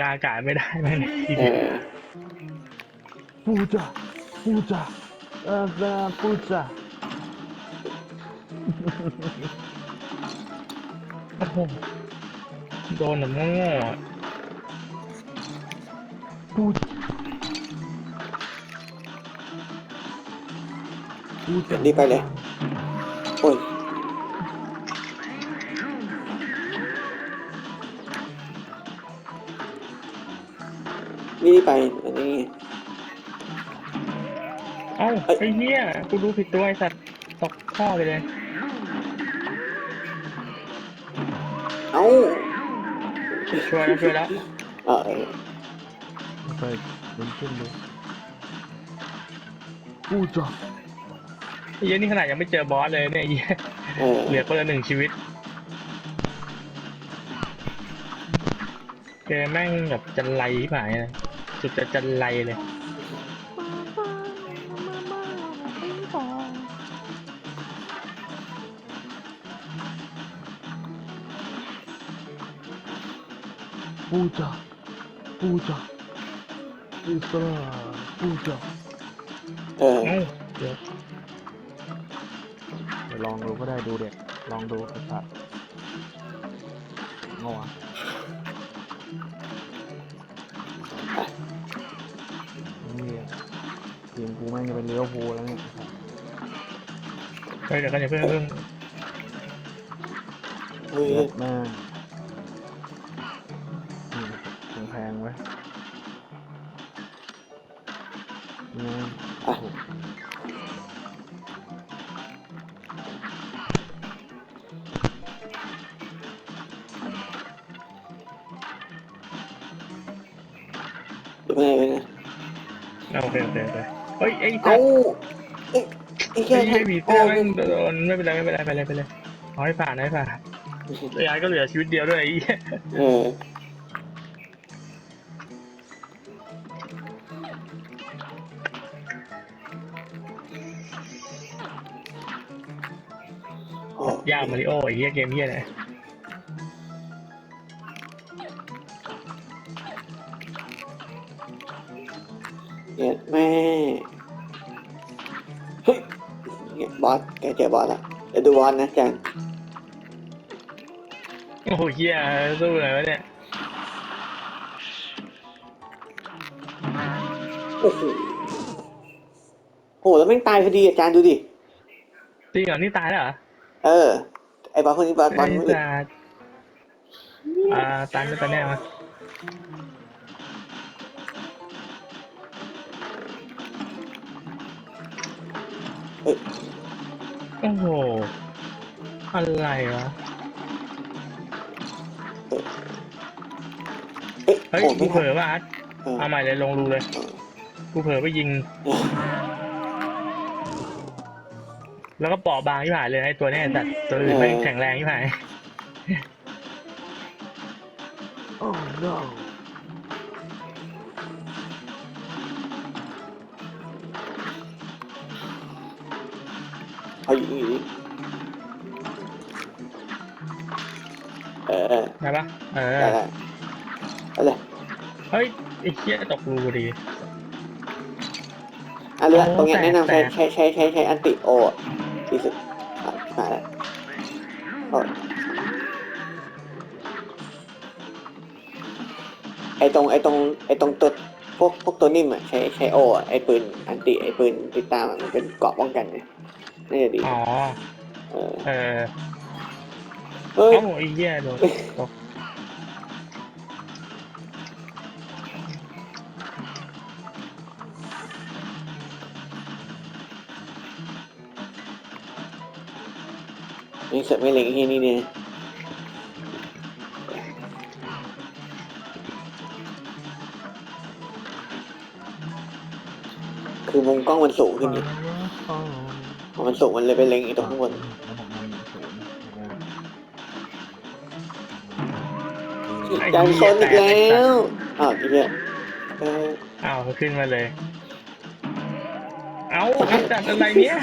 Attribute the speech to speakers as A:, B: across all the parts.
A: ยาอากาศไม่ได้ไหมเนี่ย
B: เออ
C: ปูจ้ะปูจ้ะเออเออปูจ้ะ
A: โอ้โหโดนแบบโง่ๆอะ
C: ปูปูจ้ะ
B: รีบไปเลย โอ้ย นี่ไปอันนี้
A: เอ้า
B: เอ้ย
A: ไอ้เหี้ยกูดูผิดตัวไอ้สัตว์ตกข้อไปเลย
B: เอ้า
A: ช่วยแล้วช่วยแล้ว
B: เออเออ
C: ไปบนขึ้นดูปูจ้ะ
A: ไอ้เหี้ยนี่ขนาดยังไม่เจอบอสเลยเนี่ยไอ้เหี้ย
B: เออ
A: เหลือคนละหนึ่งชีวิตเกมแม่งแบบจันไรที่หายเลย สุดจะจันไรเลย
C: ปูจ้ะปูจ้ะอิสระปูจ้ะ
B: เออ
A: เอ้าเดี๋ยว
C: เดี๋ยวลองดูก็ได้ดูเด็กลองดูไอ้สัตว์งอ ทีมกูแม่งจะเป็นเลี้ยวภูลแล้วเนี่ย
A: เฮ้ยเดี๋ยวกันอย่าเพิ่งอย่าเพิ่ง
B: เฮ้ย
C: เย็ดแม่งนี่แพงๆไว้ยนี่
B: อะเดี๋ยวไปไหนไปนะ
A: เอาโอเคโอเคโอเค เฮ้ยไอ้สั
B: เอ้า
A: ตว์
B: เอ้ยไอ้แค่
A: ไอ้เหี้ยผีเสื้อ
B: โแม่
A: งโดนไม่เป็นไรไม่เป็นไรไปเลยไปเลยเอาให้ผ่านให้ผ่านระยะก็เหลือชีวิตเดียวด้วยไอ้เหี้ย
B: เออโอ้
A: ยากมาริโอไอ้เหี้ยเกมเหี้ยเนี่ย
B: เย็ดแม่เเจอบอสละเดี๋ยวดูบอสนะจัง
A: โอ้โหเหี้ยสู้เลยวะเนี่ย
B: โอ้โหโหแล้วแม่งตายพอดีอาจารย์ดูดิ
A: จริงเหรอนี่ตายแล้วเหรอ
B: เออ ไอ้บอสคนนี้บอสบอส
A: ไอ้
B: มืด
A: สัตว์อ่าตายไม่ตายแน่มา
B: เอ้ย
A: โอ้โห อะไรวะ
B: เอ้ย
A: เฮ้ย
B: โอ้
A: กู
B: ไม่
A: เผล
B: ทัน
A: อว่าอาร์ต
B: เออ
A: เอาใหม่เลยลงรูเลย กูเผลอไปยิงแล้วก็เปราะบางที่หายเลยไอ้ตัวเนี้ยไอ้สัตว์ตัวอื่นไม่งแข็งแรงที่หาย
C: โอ้ no
B: เอาอยู่อยู่เออ
A: ได้ปะเออ
B: ได้ได้เอาเลย
A: เฮ้ยไอ้เชี่ยตกรูดี
B: อะเรือ
A: โอ้
B: ตรงเนี้ย
A: แตก
B: แนะนำใช้
A: แตก
B: ใช้ใช้ใช้ใช้อันติโออะที่สุดอะมาแล้วเอาไอตรงไอตรงไอตรงตัวพวกพวกตัวนิ่มอะใช้ใช้โออะไอปืนอันติไอปืนติดตามอะมันเป็นเกราะป้องกันไง น่าจะดี
A: อ๋อ
B: เออ
A: เออ
B: เฮ้ย
A: เอ้าไอ้เหี้ยโดนตก
B: นี่เสร็จไม่เล็งที่นี่เนี่ยคือมุมกล้องมันสูงขึ้นอยู่พอ มันสูงมันเลยไปเล็งอีกตรงข้างบน
C: แล้วผมมันสูง
B: จานโซนอีกแล้วอ้าวอีกแล้วเออ
A: อ้าวขึ้นมาเลย เอ้าไอ้สัตว์อะไรเนี้ย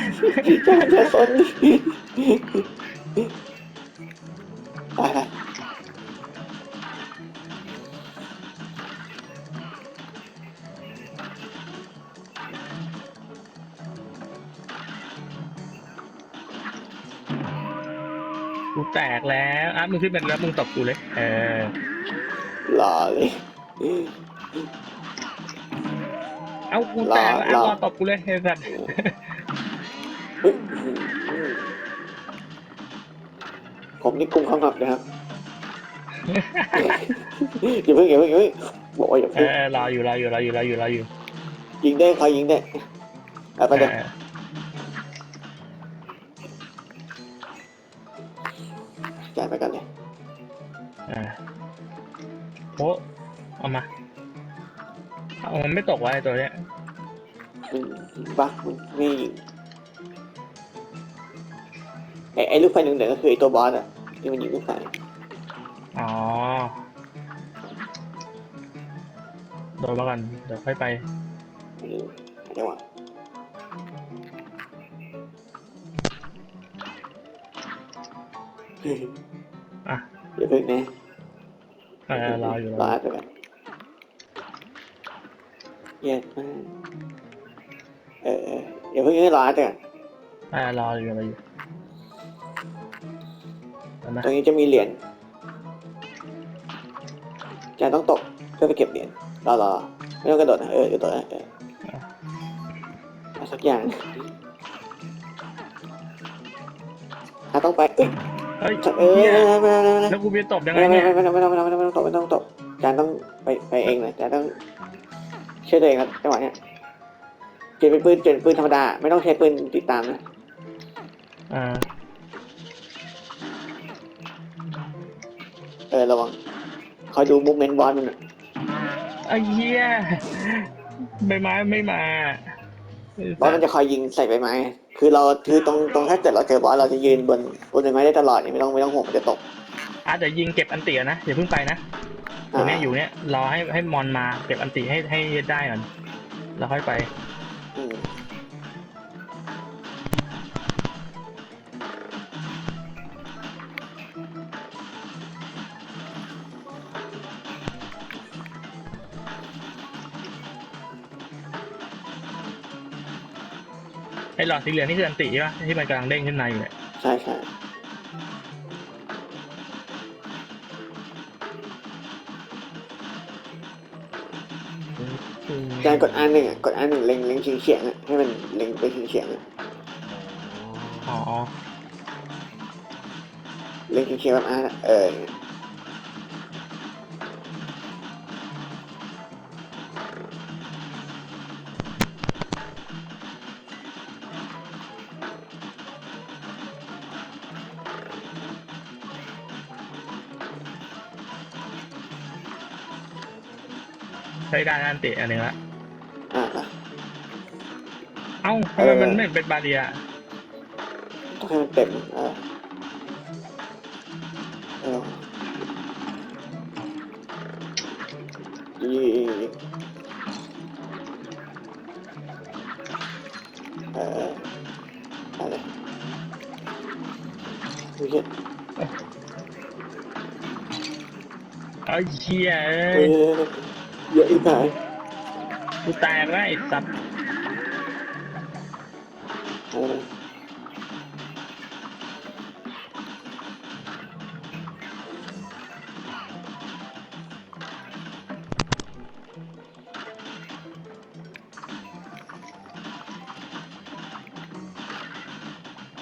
B: จานจะโซน
A: กูแตกแล้วอะมึงขึ้นเป็นแล้วมึงตบกูเลย เออ
B: หล่อเลย
A: เอ้ากูแตกแล้ว
B: รอ
A: อะรอตบกูเลยไอ้สัตว์
B: เฮ้ยผมนี่กุมขมับนะครับ อย่าเพิ่งอย่าเพิ่งอย่าเพิ่งบอกว่าอย่า
A: เอ
B: เพิ่ง
A: อรออยู่รออยู่รออยู่รออยู่รออยู่
B: ยิงได้ใครยิงได้เอาไปเลย จ่ายไปกันเลย
A: เออโอ้เอามา เอามันไม่ตกวะไอ้ตัวเนี้ย
B: มันบักมันไม่ยิงไอ้ไอ้ลูกไฟหนึ่งเดี๋ยวก็คือไอ้ตัวบอสอะที่มันยิงลูกไฟ
A: อ๋อ โดนมาก่อน เดี๋ยวค่อยไป
B: อืมจังหวะ
A: อะ
B: อย่าเพิ่งนะ
A: เออรออยู่ร
B: ร
A: อ
B: อ
A: อยู่
B: ไปก่อนแย่มากเออเอออย่าเพิ่งให้รอไปก่อน
A: เออรออยู่รออยู่เอานะ
B: ตรงนี้จะมีเหรียญจะต้องตกเพื่อไปเก็บเหรียญรอรอไม่ต้องกระโดดนะเออกระโดดนะเออเอาสักอย่างอะต้องไปเอ้ย
A: เฮ้ย
B: เออ
A: เหี้ย
B: ไม่ไม่ไม่ไม่
A: แล้วกูไปตบยังไง
B: ไม่ไม่
A: เนี่ย
B: ไม่ไม่ไม่ต้องไม่ต้องไม่ต้องไม่ต้องตกไม่ต้องตกจานต้องไปไปเองเลยจานต้องเชื่อตัวเองครับจังหวะเนี้ยเปลี่ยนเป็นปืนเปลี่ยนเป็นปืนธรรมดา ไม่ต้องใช้ปืนติดตามนะ
A: อ่า
B: เออระวังคอยดูมูเมนต์บอลมันอะ
A: ไอ้เหี้ยใบไม้ไม่มา
B: บอสมันจะคอยยิงใส่ใบไม้ คือเราคือตรงตรงถ้าเกิดเราเจอบอสเราจะยืนบนบนใบไม้ได้ตลอดเนี่ยไม่ต้องไม่ต้องห่วงมันจะตก
A: อาจจะยิงเก็บอันติอะนะอย่าเพิ่งไปนะตัวเนี้ยอยู่เนี้ยรอให้ให้มอนมาเก็บอันติให้ให้ได้ก่อนแล้วค่อยไป
B: อืม
A: อ้หลอดสีเหลืองนี่คืออันติใช่ปะที่มันกำลังเด้งขึ้นมาอยู่เนี่ย
B: ใช่ใช่การกดอันหนึ่งอะกดอันหนึ่งเล็งเล็งเฉียงเฉียงๆอะให้มันเล็งไปเฉียงเฉียงๆอะ
A: อ๋อ
B: เล็งเฉียงเฉียงๆแบบอันอะเออ
A: ใช้ได้นะอันติอันหนึ่งละ
B: อะอะ
A: เอ้าทำไมมันไม่เป็นบาเรีย
B: ต้องให้มันเต็มเออเออยิงเอออะไรไม่ใช่
A: ไอ้เหี้ย
B: เอ
A: เอ้ย
B: อ เยอะอีกหน่อย
A: กูแตกแล้วไอ้สัตว์
B: เออ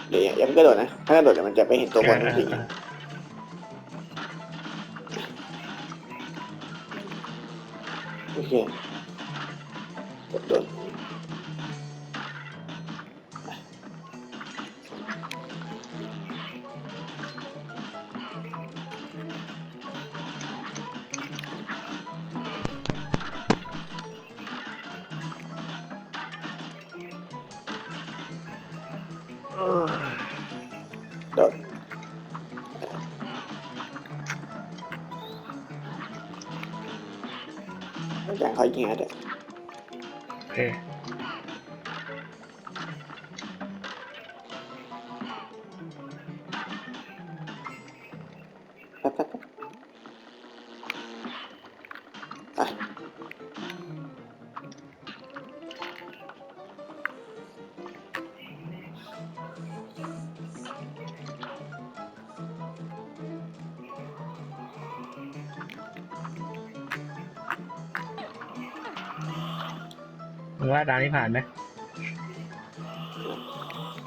B: เดี๋ยวอย่าอย่าเพิ่งกระโดดนะ ถ้ากระโดดเดี๋ยวมันจะไปเห็นตัวบอลทันทีโอ อย่างเขายิงอะเด็ก
A: โอเค มึงว่าดาวนี้ผ่านไหม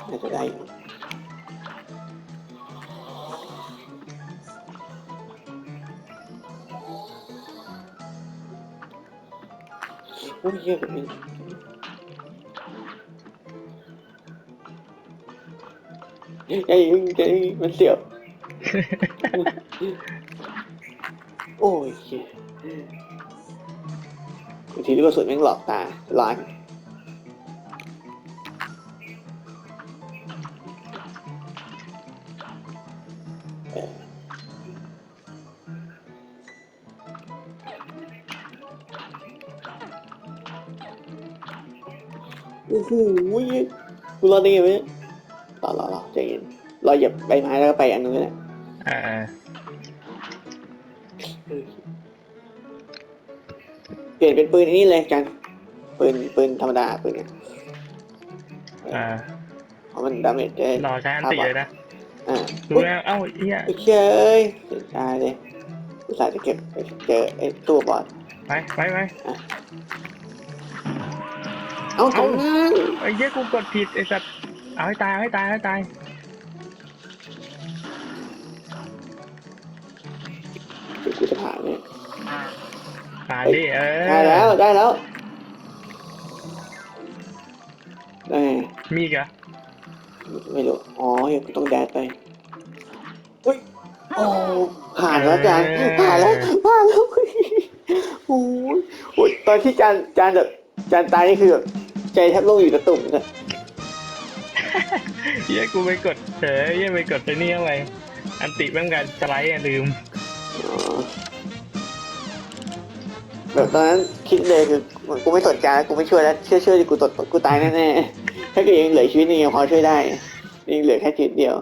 B: น่าจะได้อยู่โอ้ยเยอะกว่านี้ไอ้ยิงไอ้ยิงมันเสียว โอ้ยเหี้ยบาง ทีลูกกระสุนแม่งหลอกตาล้านโอ้โหกูรอดได้ไงวะเนี่ยรอรอรอใจเย็นรอเหยียบใบไม้แล้วก็ไปอันนู้นแหละ
A: อ่า
B: ปลี่ยนเป็นปืนอันนี้เลยกัน ปืนปืนธรรมดาปืนเนี่ย
A: อ่า
B: เพราะมันดาเมจได้
A: รอใช้อันติเลยนะ
B: อ่า
A: ดูแล้วเอ้าไอ้เหี้ย
B: ไอ้เชยเอ้ยเสียดายเลยอุตส่าห์จะเก็บไปเจอไอ้ตัวบอด
A: ไปไปไป
B: เอ้าตรงนั้น
A: ไอ้เหี้ยกูกดผิดไอ้สัตว์เอาให้ตายเอาให้ตายเอาให้ตาย
B: เดี๋ยวกูจะผ่านเนี่ย
A: ผ่านดิเออ
B: ได้แล้วได้แล้วได้ไง
A: มีอีกเหรอ
B: ไม่รู้อ๋อเดี๋ยวกูต้องแดดไปเฮ้ยโอ้ผ่านแล้วจานผ่านแล้วผ่านแล้วโอ้ยโอ้ยตอนที่จานจานแบบจานตายนี่คือแบบใจแทบล่วงอยู่กระตุ่มเลย
A: เหี้ยกูไปกดเฉยเหี้ยไปกดไปนี่เข้าไปอันติแม่งกันสไลด์อะลืม
B: อ๋อ แบบตอนนั้นคิดเลยคือกูไม่สนใจแล้วกูไม่ช่วยแล้วเชื่อเชื่อดิกูตดกูตายแน่ๆถ้าเกิดยังเหลือชีวิตนึงยังพอช่วยได้ยังเหลือแค่ชีวิตเดียว